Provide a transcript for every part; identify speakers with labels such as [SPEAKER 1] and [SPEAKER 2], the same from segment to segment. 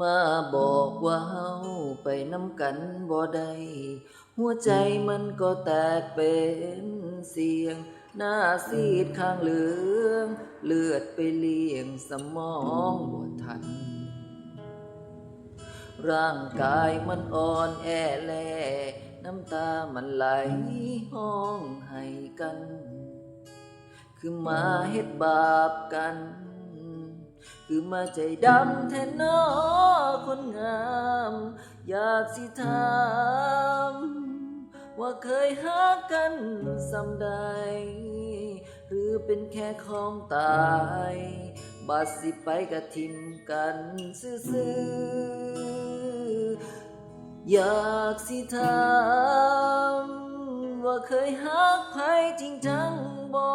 [SPEAKER 1] มาบอกว่าเฮาไปน้ำกันบ่ได้หัวใจมันก็แตกเป็นเสียง หน้าซีดข้างเหลือง เลือดไปเลี้ยงสมองบ่ทัน ร่างกายมันอ่อนแอแล น้ำตามันไหลห้องให้กัน คือมาเฮ็ดบาปกัน คือมาใจดำแทนน้อคนงาม อยากสิถามว่าเคยหากันสำใด หรือเป็นแค่ของตาย บาดสิไปกะทิมกันซื่อๆอยากสิถามว่าเคยหักใครจริงจังบ่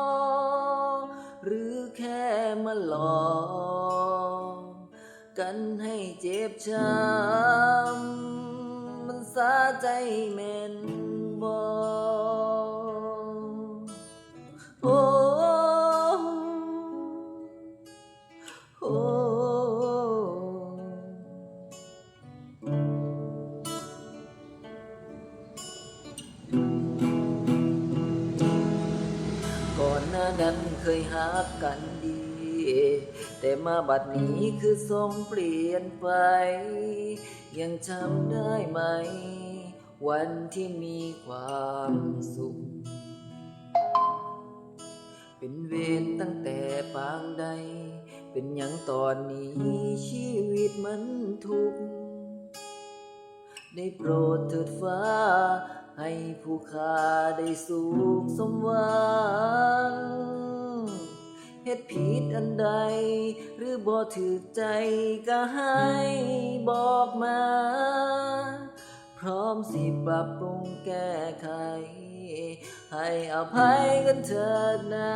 [SPEAKER 1] หรือแค่มาหลอก กันให้เจ็บช้ำมันสาใจแม่นบ่โอ้โอ้ก่อนหน้านั้นเคยหักกัน แต่มาบัดนี้คือทรงเปลี่ยนไป ยังจำได้ไหม วันที่มีความสุข เป็นเวรตั้งแต่ปางใด เป็นหยังตอนนี้ชีวิตมันทุกข์ได้โปรดเถิดฟ้า ให้ผู้ข้าได้สุขสมหวัง เฮ็ดผิดอันใด หรือบ่ถือใจก็ให้บอกมา พร้อมสิปรับปรุงแก้ไข ให้อภัยกันเถิดนะ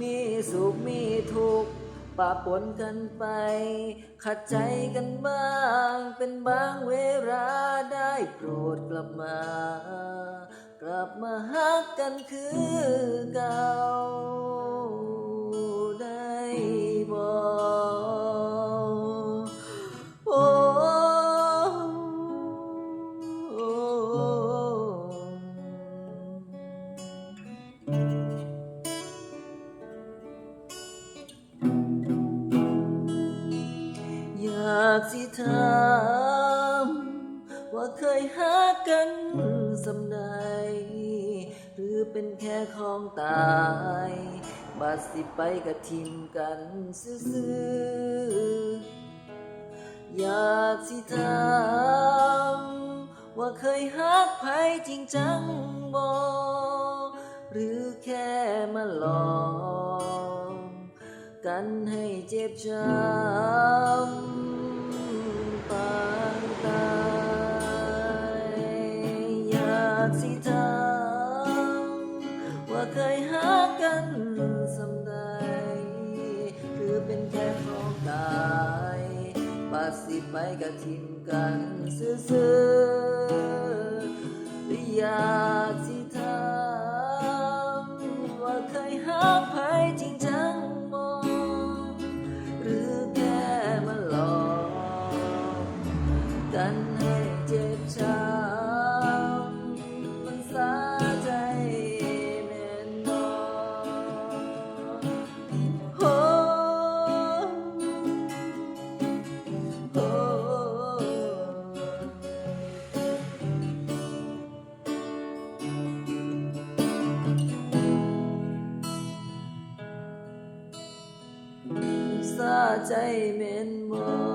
[SPEAKER 1] มีสุขมีทุกข์ปะปนกันไป ขัดใจกันบ้าง เป็นบางเวลาได้โปรดกลับมา กลับมาฮักกันคือเก่าากสิถามว่าเคยหากันสำใดหรือเป็นแค่ของตายบาดสิไปกะทิมกันซื่อๆอยากสิถามว่าเคยหักใครจริงจังบ่หรือแค่มาหลอกกันให้เจ็บช้ำ สิถามว่าเคยหากันสำใดหรือเป็นแค่ของตายปาสิไปกะทิมกันซื่อๆหรืออยากสิถามว่าเคยหาใครจริงจังบ่หรือแค่มาหลอกกัน ใจเหม็นมอ